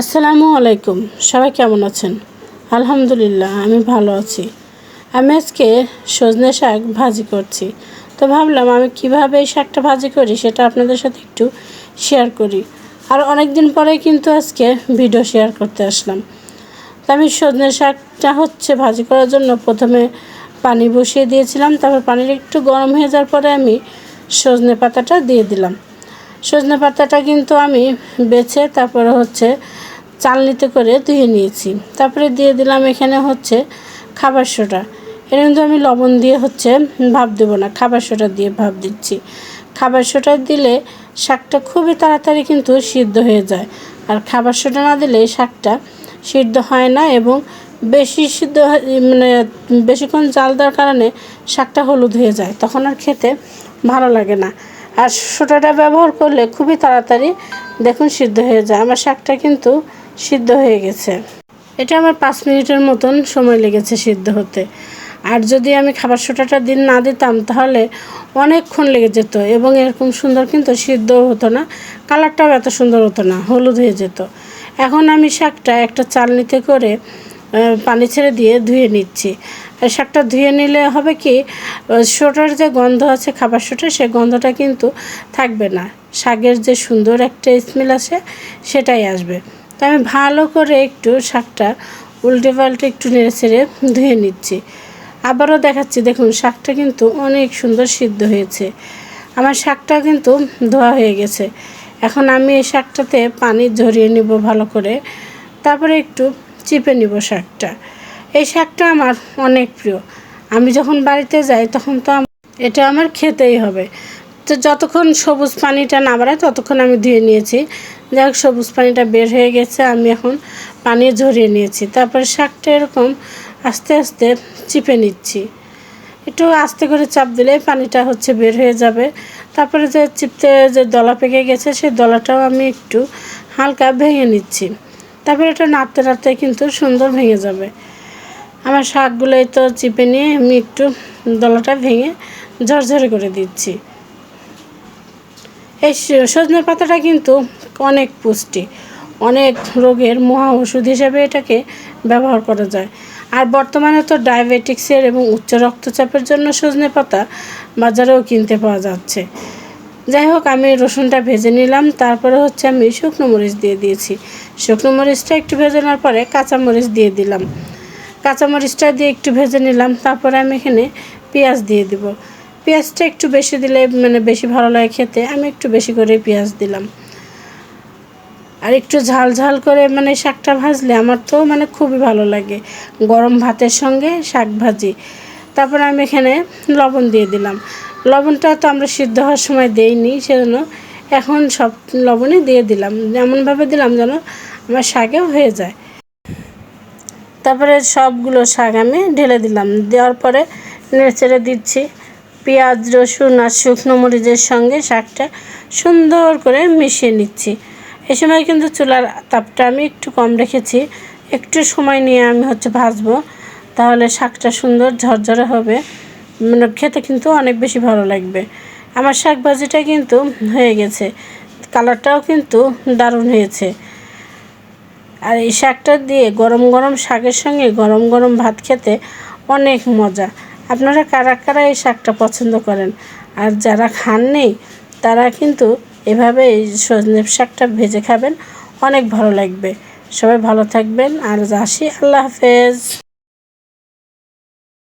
আসসালামু আলাইকুম। সবাই কেমন আছেন? আলহামদুলিল্লাহ, আমি ভালো আছি। আমি আজকে সজনে শাক ভাজি করছি। তো ভাবলাম আমি কীভাবে এই শাকটা ভাজি করি সেটা আপনাদের সাথে একটু শেয়ার করি। আর অনেক দিন পরে কিন্তু আজকে ভিডিও শেয়ার করতে আসলাম। তো আমি সজনে শাকটা হচ্ছে ভাজি করার জন্য প্রথমে পানি বসিয়ে দিয়েছিলাম, তারপর পানির একটু গরম হয়ে যাওয়ার পরে আমি সজনে পাতাটা দিয়ে দিলাম। সজনে পাতাটা কিন্তু আমি বেছে তারপরে হচ্ছে চালনিতে করে ধুয়ে নিয়েছি। তারপরে দিয়ে দিলাম এখানে হচ্ছে খাবার সোডা। এটা কিন্তু আমি লবণ দিয়ে হচ্ছে ভাব দেবো না, খাবার সোডা দিয়ে ভাব দিচ্ছি। খাবার সোডা দিলে শাকটা খুবই তাড়াতাড়ি কিন্তু সিদ্ধ হয়ে যায়। আর খাবার সোডা না দিলে শাকটা সিদ্ধ হয় না এবং বেশি সিদ্ধ মানে বেশিক্ষণ জাল দেওয়ার কারণে শাকটা হলুদ হয়ে যায়। তখন আর খেতে ভালো লাগে না। আর সোডাটা ব্যবহার করলে খুবই তাড়াতাড়ি দেখুন সিদ্ধ হয়ে যায়। আমার শাকটা কিন্তু সিদ্ধ হয়ে গেছে। এটা আমার পাঁচ মিনিটের মতন সময় লেগেছে সিদ্ধ হতে। আর যদি আমি খাবার সোটাটা দিন না দিতাম, তাহলে অনেকক্ষণ লেগে যেত এবং এরকম সুন্দর কিন্তু সিদ্ধও হতো না, কালারটাও এত সুন্দর হতো না, হলুদ হয়ে যেত। এখন আমি শাকটা একটা চালনিতে করে পানি ছেড়ে দিয়ে ধুয়ে নিচ্ছি। শাকটা ধুয়ে নিলে হবে কি সোটার যে গন্ধ আছে, খাবার সোটা সে গন্ধটা কিন্তু থাকবে না। শাকের যে সুন্দর একটা স্মেল আসে, সেটাই আসবে। তো আমি ভালো করে একটু শাকটা উল্টে পাল্টে একটু নেড়ে ছেড়ে ধুয়ে নিচ্ছি। আবারও দেখাচ্ছি, দেখুন শাকটা কিন্তু অনেক সুন্দর সিদ্ধ হয়েছে। আমার শাকটা কিন্তু ধোয়া হয়ে গেছে। এখন আমি এই শাকটাতে পানি ঝরিয়ে নিব ভালো করে। তারপরে একটু চিপে নিব শাকটা। এই শাকটা আমার অনেক প্রিয়। আমি যখন বাড়িতে যাই তখন তো এটা আমার খেতেই হবে। তো যতক্ষণ সবুজ পানিটা না বাড়ায় ততক্ষণ আমি ধুয়ে নিয়েছি। যাই হোক, সবুজ পানিটা বের হয়ে গেছে, আমি এখন পানি ঝরিয়ে নিয়েছি। তারপরে শাকটা এরকম আস্তে আস্তে চিপে নিচ্ছি। একটু আস্তে করে চাপ দিলে পানিটা হচ্ছে বের হয়ে যাবে। তারপরে যে চিপতে যে দলা পেকে গেছে, সেই দলাটাও আমি একটু হালকা ভেঙে নিচ্ছি। তারপরে এটা নাড়তে নাড়তে কিন্তু সুন্দর ভেঙে যাবে। আমার শাকগুলোই তো চিপে নিয়ে আমি একটু দলাটা ভেঙে ঝরঝরে করে দিচ্ছি। এই স- সজনে পাতাটা কিন্তু অনেক পুষ্টি। অনেক রোগের মহা ওষুধ হিসেবে এটাকে ব্যবহার করা যায়। আর বর্তমানে তো ডায়াবেটিক্সের এবং উচ্চ রক্তচাপের জন্য সজনে পাতা বাজারেও কিনতে পাওয়া যাচ্ছে। যাই হোক, আমি রসুনটা ভেজে নিলাম, তারপরে হচ্ছে আমি শুকনো মরিচ দিয়ে দিয়েছি। শুকনো মরিচটা একটু ভেজে নেওয়ার পরে কাঁচা মরিচ দিয়ে দিলাম। কাঁচামরিচটা দিয়ে একটু ভেজে নিলাম, তারপরে আমি এখানে পেঁয়াজ দিয়ে দিব। পেঁয়াজটা একটু বেশি দিলে মানে বেশি ভালো লাগে খেতে, আমি একটু বেশি করে পেঁয়াজ দিলাম। আর একটু ঝাল ঝাল করে মানে শাকটা ভাজলে আমার তো মানে খুবই ভালো লাগে। গরম ভাতের সঙ্গে শাক ভাজি। তারপর আমি এখানে লবণ দিয়ে দিলাম। লবণটা তো আমরা সিদ্ধ হওয়ার সময় দেইনি, সেজন্য এখন সব লবণই দিয়ে দিলাম। এমনভাবে দিলাম যেন আমার শাকেও হয়ে যায়। তারপরে সবগুলো শাক আমি ঢেলে দিলাম। দেওয়ার পরে নেড়ে দিচ্ছি। পেঁয়াজ, রসুন আর শুকনো মরিচের সঙ্গে শাকটা সুন্দর করে মিশিয়ে নিচ্ছি। এ সময় কিন্তু চুলার তাপটা আমি একটু কম রেখেছি। একটু সময় নিয়ে আমি হচ্ছে ভাজবো, তাহলে শাকটা সুন্দর ঝরঝরে হবে। মানে খেতে কিন্তু অনেক বেশি ভালো লাগবে। আমার শাক ভাজিটা কিন্তু হয়ে গেছে। কালারটাও কিন্তু দারুণ হয়েছে। আর এই শাকটা দিয়ে গরম গরম শাকের সঙ্গে গরম গরম ভাত খেতে অনেক মজা। আপনারা কারা কারা এই শাকটা পছন্দ করেন? আর যারা খাননি, তারা কিন্তু এভাবে এই সজনে শাকটা ভেজে খাবেন। অনেক ভালো লাগবে। সবাই ভালো থাকবেন। আর আসি। আল্লাহ হাফেজ।